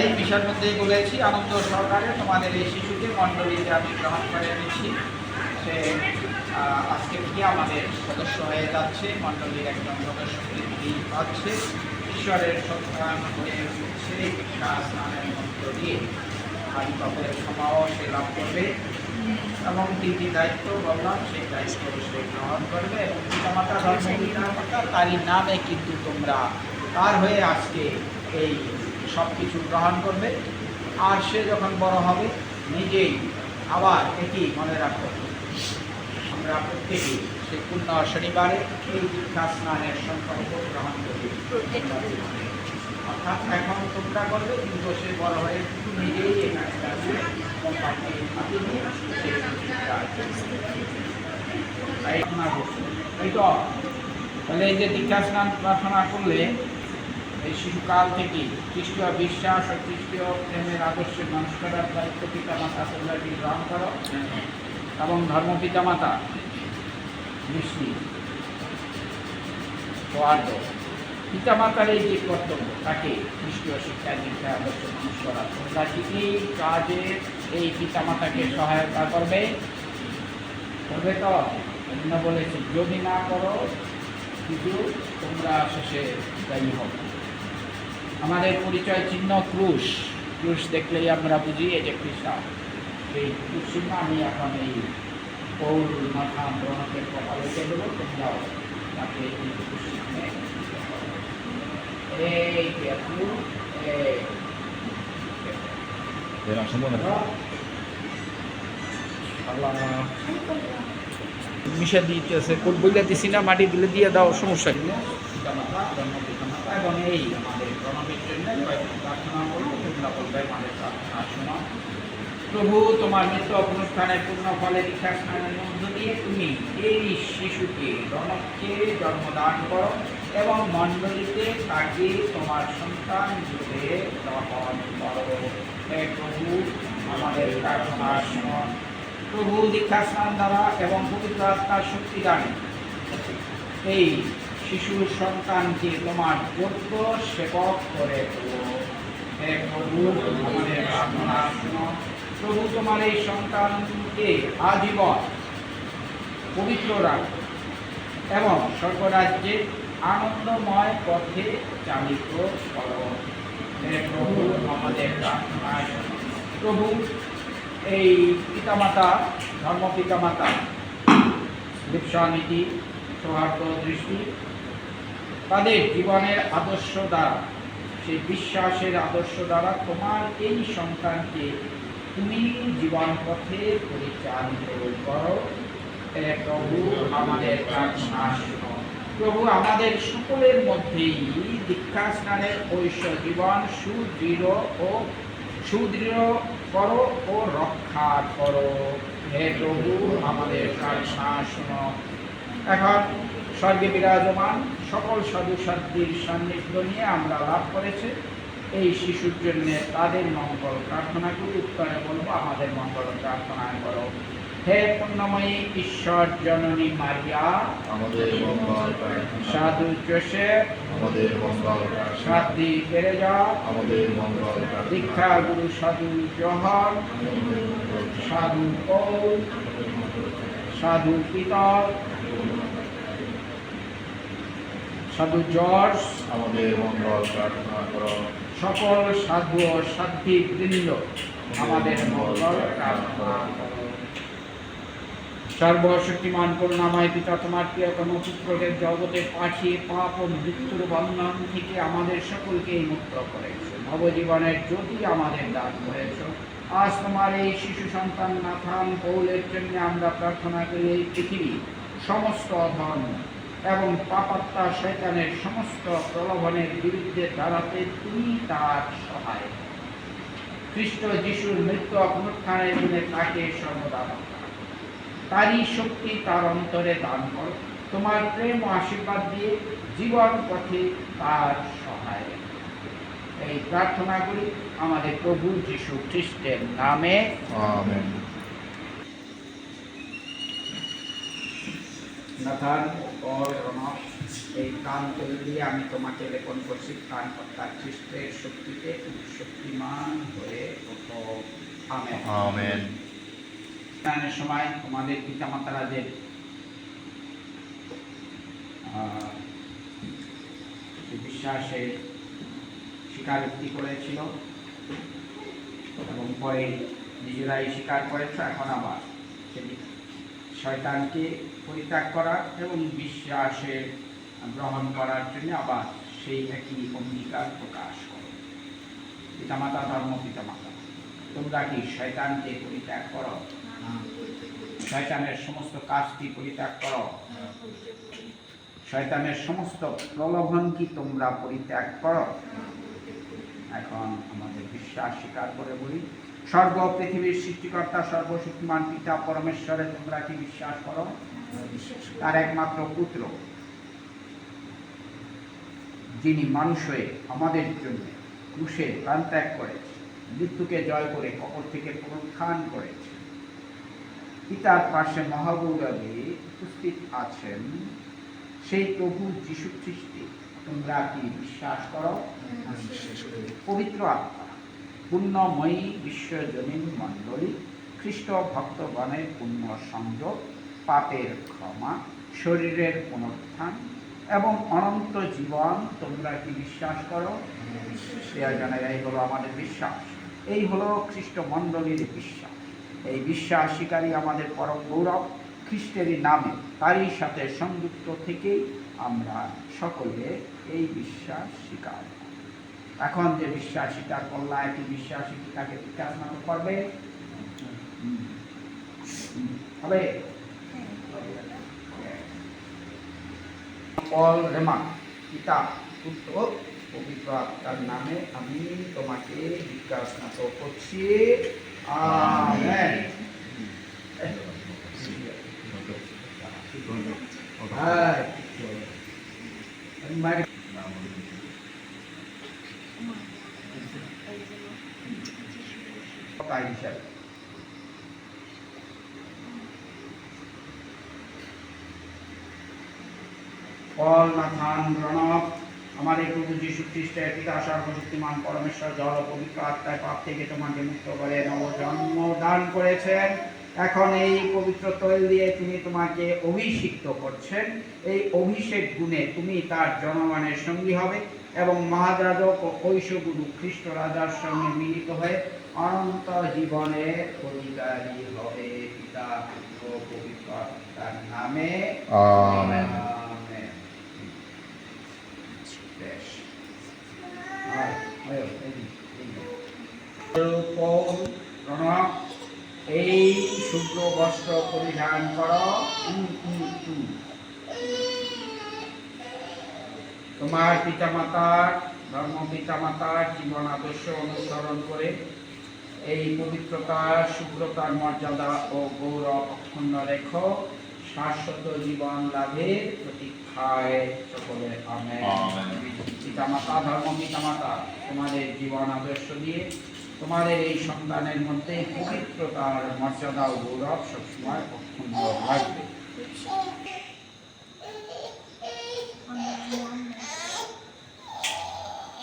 এই বিষয়ের মধ্যে বলেছি আনন্দ সহকারে তোমাদের এই শিশুকে মণ্ডলীতে আমি গ্রহণ করে নিচ্ছি সে আজকে থেকে আমাদের সদস্য হয়ে যাচ্ছে। মণ্ডলীর একজন সদস্য পাচ্ছে ঈশ্বরের সত্যায়ন হয়ে উঠছে। স্নানের দিয়ে আদি পাপের ক্ষমাও সে লাভ করবে। এবং তিনটি দায়িত্ব বললাম, সেই দায়িত্ব সে গ্রহণ করবে। এবং পিতামাতা তারই নামে কিন্তু তোমরা তার হয়ে আজকে এই সব কিছু গ্রহণ করবে। আর সে যখন বড় হবে, নিজেই আবার এটি মনে রাখো আমরা প্রত্যেকেই সে পূর্ণ শনিবারে এই দীক্ষা স্নানের সংকল্প গ্রহণ করি। অর্থাৎ এখন তোমরা করবে, কিন্তু সে বড় হয়ে নিজেই করবে এই তো তাহলে এই যে দীক্ষা স্নান প্রার্থনা করলে এই শিশুকাল থেকে খ্রিস্টীয় বিশ্বাস ও খ্রিস্টীয় প্রেমের আদর্শে মানুষ করার দায়িত্ব পিতা মাতা তোমরা গ্রহণ করো এবং ধর্ম পিতা মাতা দৃষ্টি সৌহার্দ পিতা মাতার এই যে কর্তব্য, তাকে খ্রিস্টীয় শিক্ষা দীক্ষা আদর্শ মানুষ করা তোমরা কি কাজে এই পিতা মাতাকে সহায়তা করবে। করবে তো? অন্য বলেছি, যদি না করো, কিন্তু তোমরা শেষে দায়ী হবে। আমাদের পরিচয় চিহ্ন ক্রুশ। ক্রুশ দেখলেই আমরা বুঝি এই যে খ্রিস্টান সেই ক্রুশ চিহ্ন আমি এখন এই পৌর মাথা গ্রহকে কপালে লিখে দেবো তোমরাও তাকে এই ক্রুশ চিহ্নে এই ক্রু। মিশা দিতেছে কোট বইলে দিছি না মাটি দিলে দিয়ে দাও সমস্যা কিনা প্রভু, তোমার নিত্য অনুষ্ঠানের পূর্ণ ফলে দীক্ষা স্নানের মধ্য দিয়ে তুমি এই শিশুকে রণককে জন্মদান করো এবং মণ্ডলীতে তাকে তোমার সন্তান রূপে গ্রহণ করো। হে প্রভু, আমাদের প্রার্থনা শোনো। প্রভু দীক্ষা স্নান দ্বারা এবং পবিত্র আত্মার শক্তি দান এই শিশুর সন্তানকে তোমার যোগ্য সেবক করে প্রভু, আমাদের প্রভু, তোমার এই সন্তানকে আজীবন পবিত্র রাখো এবং স্বর্গরাজ্যে আনন্দময় পথে চালিত প্রভু, আমাদের প্রার্থনা প্রভু, এই পিতামাতা ধর্ম পিতামাতা লিপ্সানীতি সৌহার্দ্য দৃষ্টি তাদের জীবনের আদর্শ দ্বারা, সেই বিশ্বাসের আদর্শ দ্বারা তোমার এই সন্তানকে তুমি জীবন পথে পরিচালিত করো। প্রভু, আমাদের প্রভু, আমাদের সকলের মধ্যেই দীক্ষা স্নানের ঐশ্ব জীবন সুদৃঢ় ও সুদৃঢ় করো ও রক্ষা করো। হে প্রভু, আমাদের প্রার্থনা শোনো এখন স্বর্গে বিরাজমান সকল সাধু সাধ্যির সান্নিধ্য নিয়ে আমরা লাভ করেছে। এই শিশুর জন্য তাদের মঙ্গল প্রার্থনা করি উত্তরে বলব আমাদের মঙ্গল প্রার্থনা করো। হে পুণ্যময়ী ঈশ্বর জননী মারিয়া আমাদের মঙ্গল সাধু জোসেফ আমাদের মঙ্গল প্রার্থনা সাধ্বী আমাদের মঙ্গল দীক্ষা গুরু সাধু জহর সাধু পৌল সাধু পিতর সাধু জর্জ আমাদের মঙ্গল প্রার্থনা করো। সকল সাধু ও সাধ্বী বৃন্দ আমাদের মঙ্গল প্রার্থনা করো। সর্বশক্তিমান করুণাময় পিতা তোমার প্রিয়তম পুত্রদের জগতে পাঠিয়ে পাপ ও মৃত্যুর বন্ধন থেকে আমাদের সকলকে মুক্ত করেছ। নবজীবনের জ্যোতি আমাদের দান করেছ। আজ তোমার এই শিশু সন্তান নাথান পৌলের জন্য আমরা প্রার্থনা করি এই পৃথিবী সমস্ত অধর্ম এবং পাপাত্মা শয়তানের সমস্ত প্রলোভনের বিরুদ্ধে দাঁড়াতে তুমি তার সহায়। খ্রিস্ট যিশুর মৃত্যু পুনরুত্থানের দিনে তাকে সর্বদা তারই শক্তি তার অন্তরে দান করো। তোমার প্রেম ও আশীর্বাদ দিয়ে জীবন পথে তার সহায়। এই প্রার্থনা করি আমাদের প্রভু যিশু খ্রিস্টের নামে। আমেন। নাথান ও রনক এই কান তৈরি দিয়ে আমি তোমাকে লেপন করছি কান কর্তা খ্রিস্টের শক্তিতে তুমি শক্তিমান হয়ে ওঠো। আমেন। আমেন। সময় তোমাদের পিতামাতারা যে বিশ্বাসে স্বীকারোক্তি করেছিল এবং পরে নিজেরাই স্বীকার করেছে এখন আবার সেটি শয়তানকে পরিত্যাগ করা এবং বিশ্বাসে গ্রহণ করার জন্য আবার সেই একই অঙ্গীকার প্রকাশ করো। পিতামাতা ধর্ম পিতামাতা তোমরা কি শয়তানকে পরিত্যাগ করো? শয়তানের সমস্ত কাজটি পরিত্যাগ করো। শয়তানের সমস্ত প্রলোভন কি তোমরা পরিত্যাগ করো? এখন আমাদের বিশ্বাস স্বীকার করে বলি সর্ব পৃথিবীর সৃষ্টিকর্তা সর্বশক্তিমান পিতা পরমেশ্বরে তোমরা কি বিশ্বাস করো? তার একমাত্র পুত্র যিনি মানুষ হয়ে আমাদের জন্য ক্রুশে প্রাণ ত্যাগ করেছে মৃত্যুকে জয় করে কবর থেকে পুনরুত্থান করেছে। পিতার পাশে মহাগৌরবে উপস্থিত আছেন। সেই প্রভু যীশু খ্রিস্টে তোমরা কি বিশ্বাস করো। পবিত্র আত্মা। পুণ্যময়ী বিশ্বজনীন মণ্ডলী খ্রিস্ট ভক্তগণের পুণ্য সংযোগ, পাপের ক্ষমা, শরীরের পুনরুত্থান এবং অনন্ত জীবন তোমরা কি বিশ্বাস করো প্রিয়জনেরা এই হলো আমাদের বিশ্বাস এই হলো খ্রিস্ট মণ্ডলীর বিশ্বাস এই বিশ্বাস স্বীকারী আমাদের পরম গৌরব খ্রিস্টেরই নামে, তারই সাথে সংযুক্ত থেকেই আমরা সকলে এই বিশ্বাস স্বীকার করি। এখন যে বিশ্বাস স্বীকার করলা একটি বিশ্বাসী তাকে বিকাশ করবে। হবে? পল রেমা, পিতা, পুত্র, পবিত্র আত্মার নামে আমি তোমাকে বিকাশ স্নাত করছি। হ্যাঁ। তাই হিসাবে। ফল নাথান প্রণব এই প্রভু যীশু খ্রিস্টের পিতা, সর্বশক্তিমান পরমেশ্বর জল পবিত্র আত্মায় পাপ থেকে তোমাকে মুক্ত করে নবজন্ম দান করেছেন। এখন এই পবিত্র তৈল দিয়ে তিনি তোমাকে অভিষিক্ত করছেন। এই অভিষেক গুণে তুমি তার জনগণের সঙ্গী হবে এবং মহাযাজক ও ঐশগুরু খ্রিস্ট রাজার সঙ্গে মিলিত হয়ে অনন্ত জীবনের অধিকারী হবে। পিতা পুত্র পবিত্র আত্মার নামে। এই, শুভ্র বস্ত্র পরিধান কর। তোমার পিতামাতার ধর্ম পিতামাতার জীবন আদর্শ অনুসরণ করে এই পবিত্রতা শুভ্রতার মর্যাদা ও গৌরব অক্ষুণ্ণ রেখো শাশ্বত জীবন লাভের প্রতীক্ষায় সকলে আমেন। পিতামাতা ধর্ম পিতামাতা তোমাদের জীবন আদর্শ দিয়ে তোমাদের এই সন্তানের মধ্যে পবিত্রতার মর্যাদা ও গৌরব সবসময় অক্ষুণ্ণ রাখবে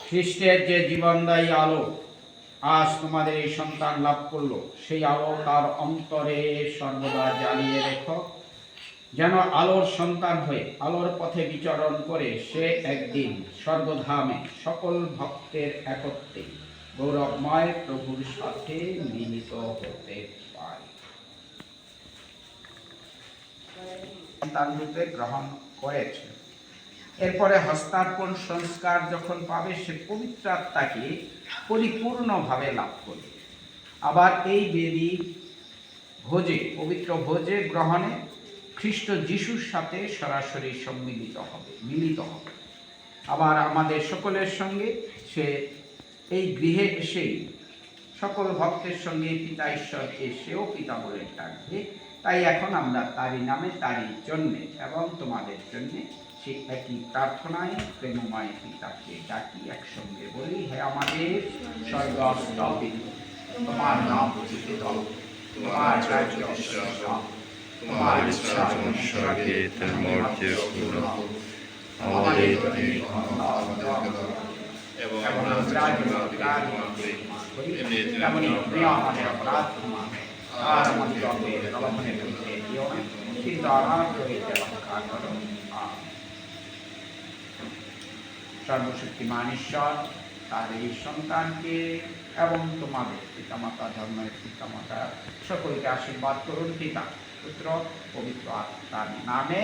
খ্রিস্টের যে জীবনদায়ী আলো আজ তোমাদের এই সন্তান লাভ করল, সেই আলো তার অন্তরে সর্বদা জ্বালিয়ে রেখো, যেন আলোর সন্তান হয়ে, আলোর পথে বিচরণ করে সে একদিন স্বর্গধামে সকল ভক্তের একত্রে গৌরবময় প্রভুর সাথে মিলিত হতে পারে। সন্তান রূপে গ্রহণ করেছে। এরপরে হস্তার্পণ সংস্কার যখন পাবে, সে পবিত্র আত্মাকে পরিপূর্ণভাবে লাভ করবে। আবার এই বেদি ভোজে, পবিত্র ভোজে গ্রহণে খ্রিস্ট যিশুর সাথে সরাসরি সম্মিলিত হবে, মিলিত হবে। আবার আমাদের সকলের সঙ্গে সে এই গৃহে এসেই সকল ভক্তের সঙ্গে পিতা ঈশ্বর এসেও পিতা বলে ডাকবে তাই এখন আমরা তারই নামে তারই জন্যে এবং তোমাদের জন্যে সেই একই প্রার্থনায় প্রেমময় পিতাকে ডাকি একসঙ্গে বলি হে আমাদের স্বর্গস্থ তোমার নাম পূজিত তোমার রাজ্য তোমার ইচ্ছা স্বর্গে তেমন। আমাদের প্রতি ক্ষমা আমাদেরকে দাও এবং আমরা আমরা যাহাকে যেন অপরাধ করি, এমনি যেন আমরা তেমনি অপরাধ তুমিও আমাদের অপরাধ ক্ষমা করো। আর আমাদের অপে প্রলোভনে ফেলতে দিও না কিন্তু আমার হইতে রক্ষা করো আমেন। সর্বশক্তিমান ঈশ্বর তার এই সন্তানকে এবং তোমাদের পিতামাতা ধর্মের পিতামাতা সকলকে আশীর্বাদ করুন পিতা পুত্র পবিত্র আত্মার নামে